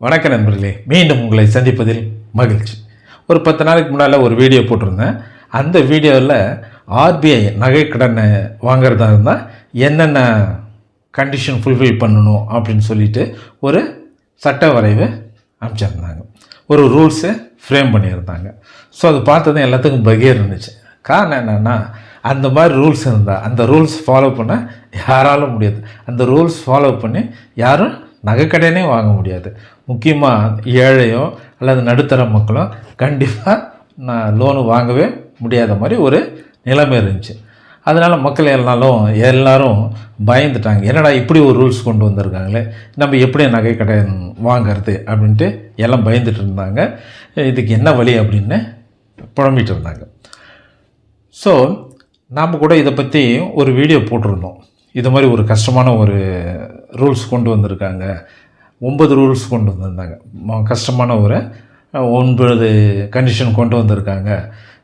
வணக்க நண்பர்களே மீண்டும் உங்களை சந்திப்பதில் மகிழ்ச்சி. ஒரு பத்து நாளைக்கு முன்னால் ஒரு வீடியோ போட்டிருந்தேன். அந்த வீடியோவில் ஆர்பிஐ நகை கடனை வாங்குறதா இருந்தால் என்னென்ன கண்டிஷன் ஃபுல்ஃபில் பண்ணணும் அப்படின்னு சொல்லிட்டு ஒரு சட்ட வரைவு அமைச்சிருந்தாங்க. ஒரு ரூல்ஸை ஃப்ரேம் பண்ணியிருந்தாங்க. ஸோ அது பார்த்ததும் எல்லாத்துக்கும் பகீர் இருந்துச்சு. காரணம் என்னென்னா அந்த மாதிரி ரூல்ஸ் இருந்தால் அந்த ரூல்ஸ் ஃபாலோ பண்ண யாராலும் முடியாது. அந்த ரூல்ஸ் ஃபாலோ பண்ணி யாரும் நகைக்கடனே வாங்க முடியாது. முக்கியமாக ஏழையோ அல்லது நடுத்தர மக்களோ கண்டிப்பாக நான் லோனு வாங்கவே முடியாத மாதிரி ஒரு நிலைமை இருந்துச்சு. அதனால் மக்கள் எல்லாரும் எல்லாரும் பயந்துட்டாங்க. என்னடா இப்படி ஒரு ரூல்ஸ் கொண்டு வந்திருக்காங்களே? நம்ம எப்படி நகை கடன் வாங்கிறது அப்படின்ட்டு எல்லாம் பயந்துட்டு இருந்தாங்க. இதுக்கு என்ன வழி அப்படின்னு புலம்பிட்டு இருந்தாங்க. ஸோ நாம் கூட இதை பற்றி ஒரு வீடியோ போட்டிருந்தோம். இது மாதிரி ஒரு கஷ்டமான ஒரு ரூல்ஸ் கொண்டு வந்திருக்காங்க. ஒன்பது ரூல்ஸ் கொண்டு வந்திருந்தாங்க. கஷ்டமான ஒரு ஒன்பது கண்டிஷன் கொண்டு வந்திருக்காங்க.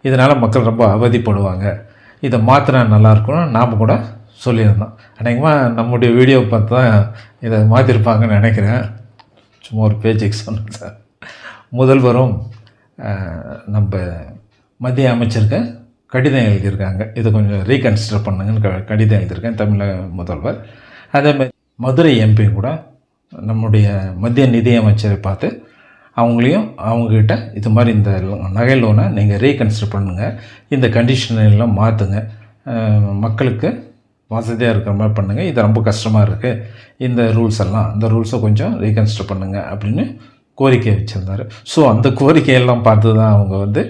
இதனால் மக்கள் ரொம்ப அவதிப்படுவாங்க. இதை மாற்றினா நல்லாயிருக்கும்னு நாம் கூட சொல்லியிருந்தோம். அநேகமாக நம்முடைய வீடியோ பார்த்து தான் இதை மாற்றிருப்பாங்கன்னு நினைக்கிறேன். சும்மா ஒரு பேச்சுக்கு சொன்னேன் சார். முதல்வரும் நம்ம மத்திய அமைச்சருக்கு கடிதம் எழுதியிருக்காங்க. இதை கொஞ்சம் ரீகன்சிடர் பண்ணுங்கன்னு க கடிதம் எழுதியிருக்கேன் தமிழக முதல்வர். அதேமாதிரி மதுரை எம்பி கூட நம்முடைய மத்திய நிதியமைச்சரை பார்த்து அவங்களையும் அவங்கக்கிட்ட இது மாதிரி இந்த நகை லோனை நீங்கள் ரீகன்சிடர் பண்ணுங்கள் இந்த கண்டிஷனெல்லாம் மாற்றுங்க மக்களுக்கு வசதியாக இருக்கிற மாதிரி பண்ணுங்கள் இது ரொம்ப கஷ்டமாக இருக்குது இந்த ரூல்ஸ் எல்லாம் அந்த ரூல்ஸை கொஞ்சம் ரீகன்சிடர் பண்ணுங்கள் அப்படின்னு கோரிக்கை வச்சுருந்தாரு. ஸோ அந்த கோரிக்கையெல்லாம் பார்த்து தான் அவங்க வந்து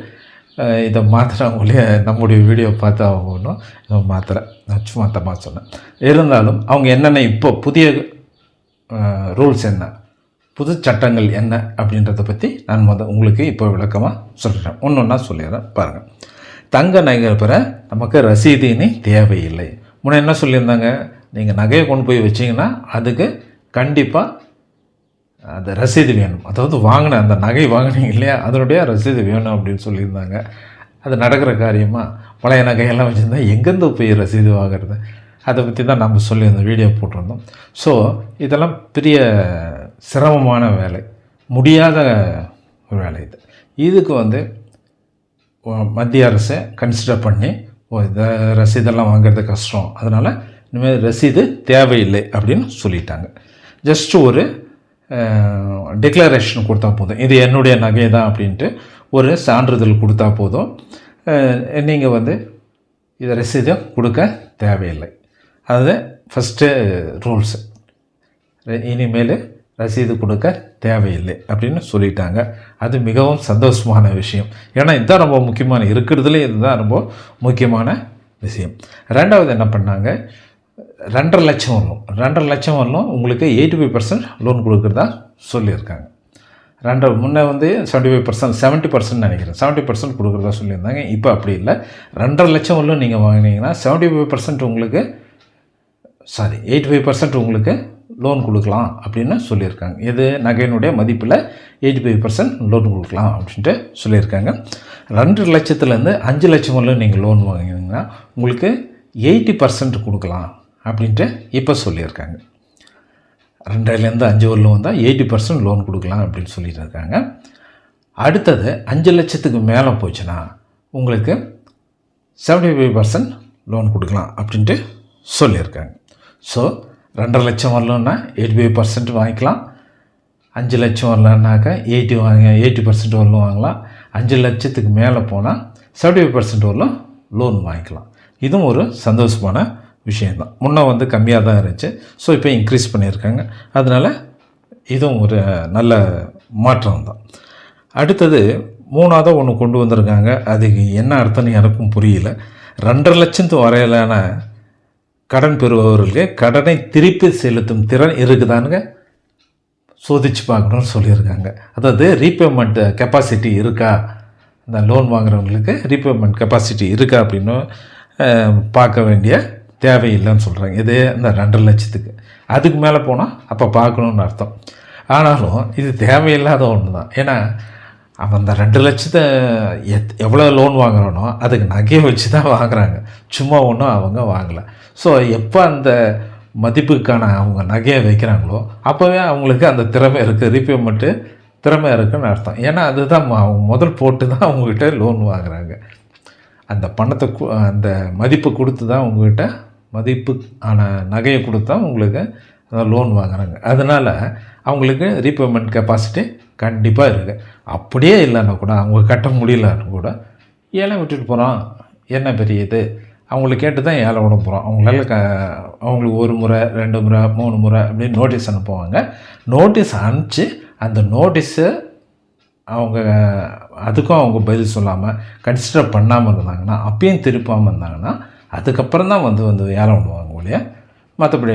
இதை இதை மாற்றுறவங்களே நம்முடைய வீடியோ பார்த்து அவங்க ஒன்றும் இதை மாற்றலை நான் சும்மா தம்மா சொன்னேன். இருந்தாலும் அவங்க என்னென்ன இப்போ புதிய ரூல்ஸ் என்ன புது சட்டங்கள் என்ன அப்படின்றத பற்றி நான் முத உங்களுக்கு இப்போ விளக்கமாக சொல்கிறேன் ஒன்று ஒன்றா சொல்லிடுறேன். பாருங்கள் தங்க நகை பெற நமக்கு ரசீதினி தேவையில்லை. முன்னே என்ன சொல்லியிருந்தாங்க? நீங்கள் நகையை கொண்டு போய் வச்சீங்கன்னா அதுக்கு கண்டிப்பாக அந்த ரசீது வேணும். அதாவது வாங்கின அந்த நகை வாங்கினீங்க இல்லையா? அதனுடைய ரசீது வேணும் அப்படின்னு சொல்லியிருந்தாங்க. அது நடக்கிற காரியமாக பழைய நகையெல்லாம் வச்சுருந்தா எங்கேருந்து போய் ரசீது வாங்குறது? அதை பற்றி தான் நம்ம சொல்லியிருந்தோம் வீடியோ போட்டிருந்தோம். ஸோ இதெல்லாம் பெரிய சிரமமான வேலை. முடியாத வேலை இது. இதுக்கு வந்து மத்திய அரசை கன்சிடர் பண்ணி ஓ இந்த ரசீதெல்லாம் வாங்குறது கஷ்டம். அதனால் இனிமேல் ரசீது தேவையில்லை அப்படின்னு சொல்லிட்டாங்க. ஜஸ்ட் ஒரு டிக்ளரேஷன் கொடுத்தா போதும். இது என்னுடைய நகை தான் அப்படின்ட்டு ஒரு சான்றிதழ் கொடுத்தா போதும். நீங்கள் வந்து இதை ரசீதை கொடுக்க தேவையில்லை. அது ஃபஸ்ட்டு ரூல்ஸு இனிமேல் ரசீது கொடுக்க தேவையில்லை அப்படின்னு சொல்லிட்டாங்க. அது மிகவும் சந்தோஷமான விஷயம். ஏன்னா இதுதான் ரொம்ப முக்கியமான இருக்கிறதுலே இதுதான் ரொம்ப முக்கியமான விஷயம். ரெண்டாவது என்ன பண்ணாங்க? ரெண்டரை லட்சம் வரணும். ரெண்டரை லட்சம் வரணும். உங்களுக்கு எயிட்டி ஃபைவ் பர்சன்ட் லோன் கொடுக்குறதா சொல்லியிருக்காங்க. ரெண்டரை முன்னே வந்து seventy five percent seventy percent நினைக்கிறேன். செவன்ட்டி பர்சன்ட் கொடுக்குறதா சொல்லியிருந்தாங்க. இப்போ அப்படி இல்லை. ரெண்டரை லட்சம் வரலும் நீங்கள் வாங்கினீங்கன்னா செவன்ட்டி ஃபைவ் பர்சன்ட் உங்களுக்கு சாரி எயிட்டி ஃபைவ் பர்சன்ட் உங்களுக்கு லோன் கொடுக்கலாம் அப்படின்னு சொல்லியிருக்காங்க. இது நகையினுடைய மதிப்பில் எயிட்டி ஃபைவ் பர்சன்ட் லோன் கொடுக்கலாம் அப்படின்ட்டு சொல்லியிருக்காங்க. ரெண்டு லட்சத்துலேருந்து அஞ்சு லட்சம் வரலும் நீங்கள் லோன் வாங்கினீங்கன்னா உங்களுக்கு எயிட்டி பர்சன்ட் கொடுக்கலாம். அப்படின்ட்டு இப்போ சொல்லியிருக்காங்க. ரெண்டாயிரலேருந்து அஞ்சு வரலும் வந்தால் எயிட்டி பர்சன்ட் லோன் கொடுக்கலாம் அப்படின்னு சொல்லிட்டு இருக்காங்க அடுத்தது அஞ்சு லட்சத்துக்கு மேலே போச்சுன்னா உங்களுக்கு செவன்ட்டி ஃபைவ் பர்சன்ட் லோன் கொடுக்கலாம் அப்படின்ட்டு சொல்லியிருக்காங்க. ஸோ ரெண்டரை லட்சம் வரலன்னா எயிட்டி ஃபைவ் பர்சன்ட் வாங்கிக்கலாம். அஞ்சு லட்சம் வரலன்னாக்கா எயிட்டி வாங்க எயிட்டி பர்சன்ட் வரலும் வாங்கலாம். அஞ்சு லட்சத்துக்கு மேலே போனால் செவன்ட்டி ஃபைவ் பர்சன்ட் வரலும் லோன் வாங்கிக்கலாம். இதுவும் ஒரு சந்தோஷமான விஷயந்தான் முன்னே வந்து கம்மியாக தான் இருந்துச்சு. ஸோ இப்போ இன்க்ரீஸ் பண்ணியிருக்காங்க. அதனால் இதுவும் ஒரு நல்ல மாற்றம் தான் அடுத்தது மூணாவதாக ஒன்று கொண்டு வந்திருக்காங்க. அதுக்கு என்ன அர்த்தம்னு எனக்கும் புரியல. ரெண்டரை லட்சத்து வரையிலான கடன் பெறுபவர்களுக்கு கடனை திருப்பி செலுத்தும் திறன் இருக்குதானுங்க? சோதிச்சு பார்க்கணும்னு சொல்லியிருக்காங்க. அதாவது ரீபேமெண்ட் கெப்பாசிட்டி இருக்கா? இந்த லோன் வாங்குறவங்களுக்கு ரீபேமெண்ட் கெப்பாசிட்டி இருக்கா அப்படின்னு பார்க்க வேண்டிய தேவையில்லைன்னு சொல்கிறாங்க இது இந்த ரெண்டரை லட்சத்துக்கு. அதுக்கு மேலே போனால் அப்போ பார்க்கணுன்னு அர்த்தம். ஆனாலும் இது தேவையில்லாத ஒன்று தான் ஏன்னா அவன் அந்த ரெண்டு லட்சத்தை எத் எவ்வளோ லோன் வாங்குறானோ அதுக்கு நகையை வச்சு தான் வாங்குறாங்க. சும்மா ஒன்றும் அவங்க வாங்கலை. ஸோ எப்போ அந்த மதிப்புக்கான அவங்க நகையை வைக்கிறாங்களோ அப்போவே அவங்களுக்கு அந்த திறமை இருக்குது ரீபேமெண்ட்டு திறமை இருக்குன்னு அர்த்தம். ஏன்னா அதுதான் அவங்க முதல் போட்டு தான் அவங்கக்கிட்ட லோன் வாங்குறாங்க. அந்த பணத்தை கு- அந்த மதிப்பு கொடுத்து தான் உங்ககிட்ட மதிப்பு ஆன நகையை கொடுத்தா உங்களுக்கு லோன் வாங்குறாங்க. அதனால் அவங்களுக்கு ரீபேமெண்ட் கெப்பாசிட்டி கண்டிப்பாக இருக்குது அப்படியே இல்லைன்னா கூட அவங்க கட்ட முடியலன்னு கூட ஏழை விட்டுட்டு போகிறோம் என்ன பெரிய இது அவங்கள கேட்டு தான் ஏழை விட போகிறோம் அவங்களால க அவங்களுக்கு ஒரு முறை ரெண்டு முறை மூணு முறை அப்படின்னு நோட்டீஸ் அனுப்புவாங்க. நோட்டீஸ் அனுப்பிச்சு அந்த நோட்டீஸை அவங்க அதுக்கும் அவங்க பதில் சொல்லாமல் கன்சிடர் பண்ணாமல் இருந்தாங்கன்னா அப்பயும் திருப்பாமல் இருந்தாங்கன்னா அதுக்கப்புறம் தான் வந்து வந்து ஏலம் விடுவாங்க ஒழிய மற்றபடி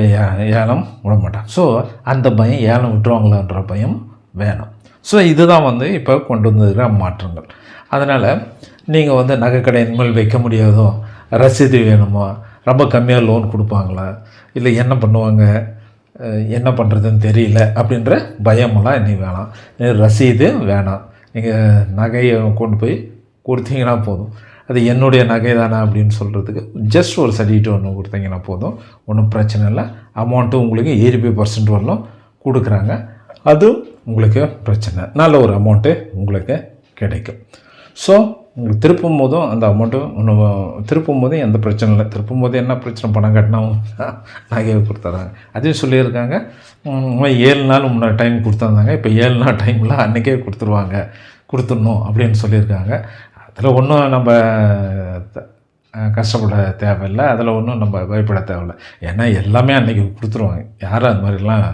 ஏலம் விட மாட்டாங்க ஸோ அந்த பயம் ஏலம் விட்டுருவாங்களான்ற பயம் வேணும். ஸோ இதுதான் வந்து இப்போ கொண்டு வந்திருக்கிற மாற்றங்கள். அதனால் நீங்கள் வந்து நகைக்கடை இனிமேல் வைக்க முடியாதோ ரசீது வேணுமோ ரொம்ப கம்மியாக லோன் கொடுப்பாங்களா இல்லை என்ன பண்ணுவாங்க என்ன பண்ணுறதுன்னு தெரியல அப்படின்ற பயமெல்லாம் இனி வேணாம். ரசீது வேணாம். நீங்கள் நகையை கொண்டு போய் கொடுத்தீங்கன்னா போதும். அது என்னுடைய நகை தானே அப்படின்னு சொல்கிறதுக்கு ஜஸ்ட் ஒரு சர்டிஃபிகேட் ஒன்று கொடுத்தீங்கன்னா போதும். ஒன்றும் பிரச்சனை இல்லை. அமௌண்ட்டு உங்களுக்கு ஏரிபி பர்சன்ட் வரலும் கொடுக்குறாங்க. அதுவும் உங்களுக்கு பிரச்சனை. நல்ல ஒரு அமௌண்ட்டு உங்களுக்கு கிடைக்கும். ஸோ உங்களுக்கு திருப்பும் போதும் அந்த அமௌண்ட்டு ஒன்று திருப்பும் போதும் எந்த பிரச்சனை இல்லை. திருப்பும் போது என்ன பிரச்சனை? பணம் கட்டினாவும் நகையை கொடுத்துட்றாங்க அதையும் சொல்லியிருக்காங்க. ஏழு நாள் முன்னாடி டைம் கொடுத்துருந்தாங்க. இப்போ ஏழு நாள் டைமில் அன்றைக்கே கொடுத்துருவாங்க. கொடுத்துடணும் அப்படின்னு சொல்லியிருக்காங்க. அதில் ஒன்றும் நம்ம த- கஷ்டப்பட தேவையில்லை. அதில் ஒன்றும் நம்ம பயப்பட தேவையில்லை. ஏன்னா எல்லாமே அன்றைக்கி கொடுத்துருவாங்க. யாரும் அது மாதிரிலாம்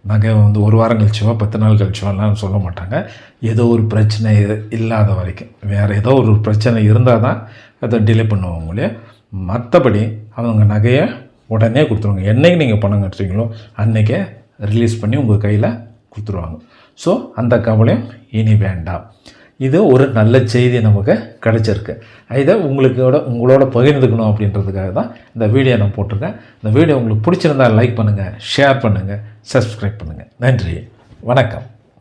நகை வந்து ஒரு வாரம் கழிச்சுவா பத்து நாள் கழிச்சுவாலாம் சொல்ல மாட்டாங்க. ஏதோ ஒரு பிரச்சனை இல்லாத வரைக்கும். வேறு ஏதோ ஒரு பிரச்சனை இருந்தால் தான் அதை டிலே பண்ணுவாங்க மற்றபடி அவங்க நகையை உடனே கொடுத்துருவாங்க. என்னைக்கு நீங்கள் பணம் கட்டுறீங்களோ அன்றைக்கே ரிலீஸ் பண்ணி உங்கள் கையில் கொடுத்துருவாங்க. ஸோ அந்த கவலையும் இனி வேண்டாம். இது ஒரு நல்ல செய்தி நமக்கு கிடச்சிருக்கு. இதை உங்களுக்கோட உங்களோட பகிர்ந்துக்கணும் அப்படின்றதுக்காக தான் இந்த வீடியோ நான் போட்டிருக்கேன். இந்த வீடியோ உங்களுக்கு பிடிச்சிருந்தா லைக் பண்ணுங்கள் ஷேர் பண்ணுங்கள் சப்ஸ்கிரைப் பண்ணுங்கள் நன்றி. வணக்கம்.